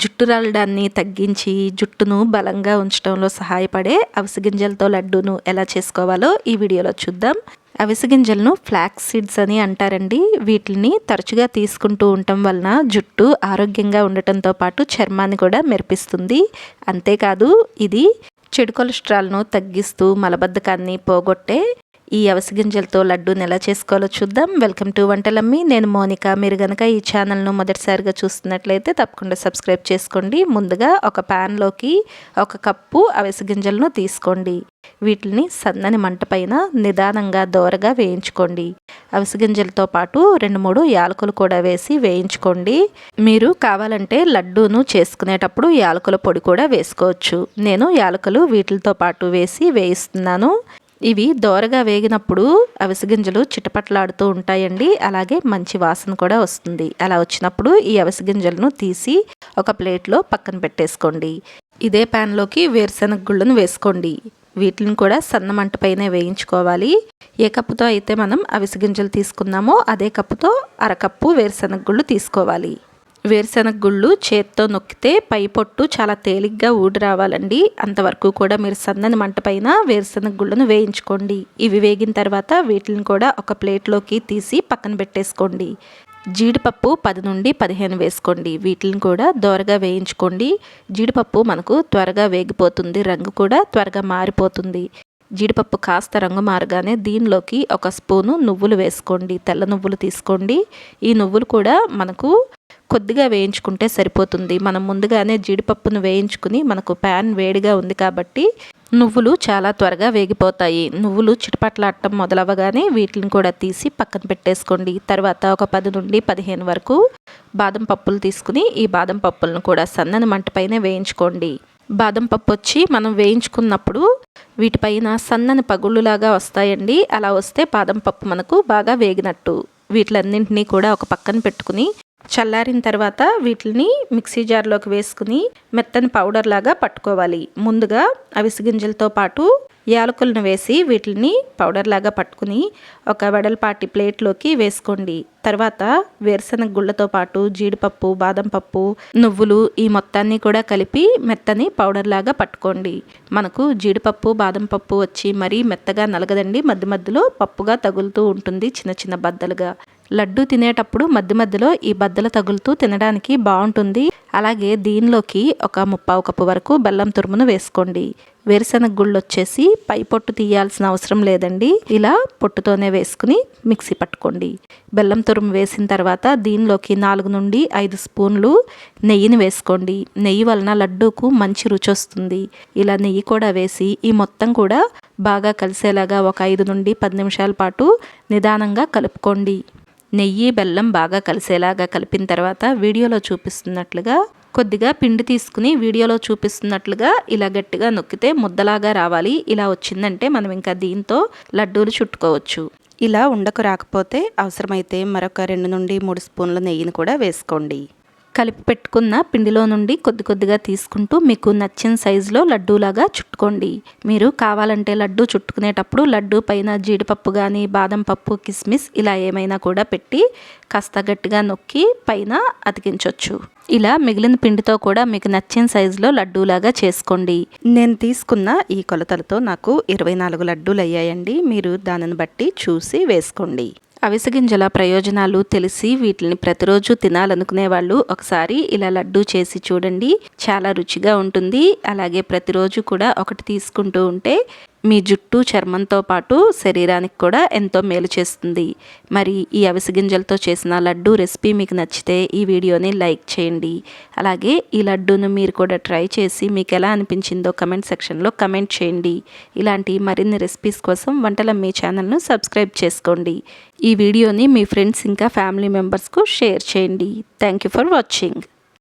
జుట్టు రాలడాన్ని తగ్గించి జుట్టును బలంగా ఉంచడంలో సహాయపడే అవిసె గింజలతో లడ్డూను ఎలా చేసుకోవాలో ఈ వీడియోలో చూద్దాం. అవిసె గింజలను ఫ్లాక్స్ సీడ్స్ అని అంటారండి. వీటిని తరచుగా తీసుకుంటూ ఉండటం వలన జుట్టు ఆరోగ్యంగా ఉండటంతో పాటు చర్మాన్ని కూడా మెరిపిస్తుంది. అంతేకాదు ఇది చెడు కొలెస్ట్రాల్ను తగ్గిస్తూ మలబద్ధకాన్ని పోగొట్టే ఈ అవిసె గింజలతో లడ్డూని ఎలా చేసుకోవాలో చూద్దాం. వెల్కమ్ టు వంటలమ్మి. నేను మోనిక. మీరు కనుక ఈ ఛానల్ను మొదటిసారిగా చూస్తున్నట్లయితే తప్పకుండా సబ్స్క్రైబ్ చేసుకోండి. ముందుగా ఒక ప్యాన్లోకి ఒక కప్పు అవిసె గింజలను తీసుకోండి. వీటిని సన్నని మంట పైన నిదానంగా దోరగా వేయించుకోండి. అవిసె గింజలతో పాటు రెండు మూడు యాలకులు కూడా వేసి వేయించుకోండి. మీరు కావాలంటే లడ్డూను చేసుకునేటప్పుడు యాలకుల పొడి కూడా వేసుకోవచ్చు. నేను యాలకులు వీటితో పాటు వేసి వేయిస్తున్నాను. ఇవి దోరగా వేగినప్పుడు అవిసె గింజలు చిటపట్లాడుతూ ఉంటాయండి. అలాగే మంచి వాసన కూడా వస్తుంది. అలా వచ్చినప్పుడు ఈ అవిసె గింజలను తీసి ఒక ప్లేట్లో పక్కన పెట్టేసుకోండి. ఇదే ప్యాన్లోకి వేరుశనగ గుళ్ళను వేసుకోండి. వీటిని కూడా సన్న మంట పైనే వేయించుకోవాలి. ఏ కప్పుతో అయితే మనం అవిసె గింజలు తీసుకున్నామో అదే కప్పుతో అరకప్పు వేరుశనగ గుళ్ళు తీసుకోవాలి. వేరుశనగ గుళ్ళు చేత్తో నొక్కితే పై పొట్టు చాలా తేలిగ్గా ఊడి రావాలండి. అంతవరకు కూడా మీరు సన్నని మంట పైన వేరుశనగ గుళ్ళను వేయించుకోండి. ఇవి వేగిన తర్వాత వీటిని కూడా ఒక ప్లేట్లోకి తీసి పక్కన పెట్టేసుకోండి. జీడిపప్పు పది నుండి పదిహేను వేసుకోండి. వీటిని కూడా దోరగా వేయించుకోండి. జీడిపప్పు మనకు త్వరగా వేగిపోతుంది. రంగు కూడా త్వరగా మారిపోతుంది. జీడిపప్పు కాస్త రంగు మారగానే దీనిలోకి ఒక స్పూను నువ్వులు వేసుకోండి. తెల్ల నువ్వులు తీసుకోండి. ఈ నువ్వులు కూడా మనకు కొద్దిగా వేయించుకుంటే సరిపోతుంది. మనం ముందుగానే జీడిపప్పును వేయించుకుని మనకు ప్యాన్ వేడిగా ఉంది కాబట్టి నువ్వులు చాలా త్వరగా వేగిపోతాయి. నువ్వులు చిటపట్లాడటం మొదలవ్వగానే వీటిని కూడా తీసి పక్కన పెట్టేసుకోండి. తర్వాత ఒక పది నుండి పదిహేను వరకు బాదం పప్పులు తీసుకుని ఈ బాదం పప్పులను కూడా సన్నని మంటపైనే వేయించుకోండి. బాదం పప్పు వచ్చి మనం వేయించుకున్నప్పుడు వీటిపైన సన్నని పగుళ్ళులాగా వస్తాయండి. అలా వస్తే బాదం పప్పు మనకు బాగా వేగినట్టు. వీటిలన్నింటినీ కూడా ఒక పక్కన పెట్టుకుని చల్లారిన తర్వాత వీటిని మిక్సీ జార్లోకి వేసుకుని మెత్తని పౌడర్ లాగా పట్టుకోవాలి. ముందుగా అవిసి గింజలతో పాటు యాలకులను వేసి వీటిని పౌడర్ లాగా పట్టుకుని ఒక వెడల్పాటి ప్లేట్లోకి వేసుకోండి. తర్వాత వేరుశనగ గుళ్ళతో పాటు జీడిపప్పు బాదం పప్పు నువ్వులు ఈ మొత్తాన్ని కూడా కలిపి మెత్తని పౌడర్ లాగా పట్టుకోండి. మనకు జీడిపప్పు బాదం పప్పు వచ్చి మరీ మెత్తగా నలగదండి. మధ్య మధ్యలో పప్పుగా తగులుతూ ఉంటుంది చిన్న చిన్న బద్దలుగా. లడ్డు తినేటప్పుడు మధ్య మధ్యలో ఈ బద్దలు తగులుతూ తినడానికి బాగుంటుంది. అలాగే దీనిలోకి ఒక ముప్పావు కప్పు వరకు బెల్లం తురుమును వేసుకోండి. వేరుశనగ గుళ్ళు వచ్చేసి పై పొట్టు తీయాల్సిన అవసరం లేదండి. ఇలా పొట్టుతోనే వేసుకుని మిక్సీ పట్టుకోండి. బెల్లం తురుము వేసిన తర్వాత దీనిలోకి నాలుగు నుండి ఐదు స్పూన్లు నెయ్యిని వేసుకోండి. నెయ్యి వలన లడ్డూకు మంచి రుచి వస్తుంది. ఇలా నెయ్యి కూడా వేసి ఈ మొత్తం కూడా బాగా కలిసేలాగా ఒక ఐదు నుండి పది నిమిషాల పాటు నిదానంగా కలుపుకోండి. నెయ్యి బెల్లం బాగా కలిసేలాగా కలిపిన తర్వాత వీడియోలో చూపిస్తున్నట్లుగా కొద్దిగా పిండి తీసుకుని వీడియోలో చూపిస్తున్నట్లుగా ఇలా గట్టిగా నొక్కితే ముద్దలాగా రావాలి. ఇలా వచ్చిందంటే మనం ఇంకా దీంతో లడ్డూలు చుట్టుకోవచ్చు. ఇలా ఉండకు రాకపోతే అవసరమైతే మరొక రెండు నుండి మూడు స్పూన్ల నెయ్యిని కూడా వేసుకోండి. కలిపి పెట్టుకున్న పిండిలో నుండి కొద్ది కొద్దిగా తీసుకుంటూ మీకు నచ్చిన సైజులో లడ్డూలాగా చుట్టుకోండి. మీరు కావాలంటే లడ్డూ చుట్టుకునేటప్పుడు లడ్డు పైన జీడిపప్పు కానీ బాదం పప్పు కిస్మిస్ ఇలా ఏమైనా కూడా పెట్టి కాస్త గట్టిగా నొక్కి పైన అతికించవచ్చు ఇలా మిగిలిన పిండితో కూడా మీకు నచ్చిన సైజులో లడ్డూలాగా చేసుకోండి. నేను తీసుకున్న ఈ కొలతలతో నాకు ఇరవై నాలుగు లడ్డూలు అయ్యాయండి. మీరు దానిని బట్టి చూసి వేసుకోండి. అవిసె గింజల ప్రయోజనాలు తెలిసి వీటిని ప్రతిరోజు తినాలనుకునే వాళ్ళు ఒకసారి ఇలా లడ్డు చేసి చూడండి. చాలా రుచిగా ఉంటుంది. అలాగే ప్రతిరోజు కూడా ఒకటి తీసుకుంటూ ఉంటే మీ జుట్టు చర్మంతో పాటు శరీరానికి కూడా ఎంతో మేలు చేస్తుంది. మరి ఈ అవిసి గింజలతో చేసిన లడ్డు రెసిపీ మీకు నచ్చితే ఈ వీడియోని లైక్ చేయండి. అలాగే ఈ లడ్డూను మీరు కూడా ట్రై చేసి మీకు ఎలా అనిపించిందో కమెంట్ సెక్షన్లో కమెంట్ చేయండి. ఇలాంటి మరిన్ని రెసిపీస్ కోసం వంటల మీ ఛానల్ను సబ్స్క్రైబ్ చేసుకోండి. ఈ వీడియోని మీ ఫ్రెండ్స్ ఇంకా ఫ్యామిలీ మెంబర్స్కు షేర్ చేయండి. Thank you for watching.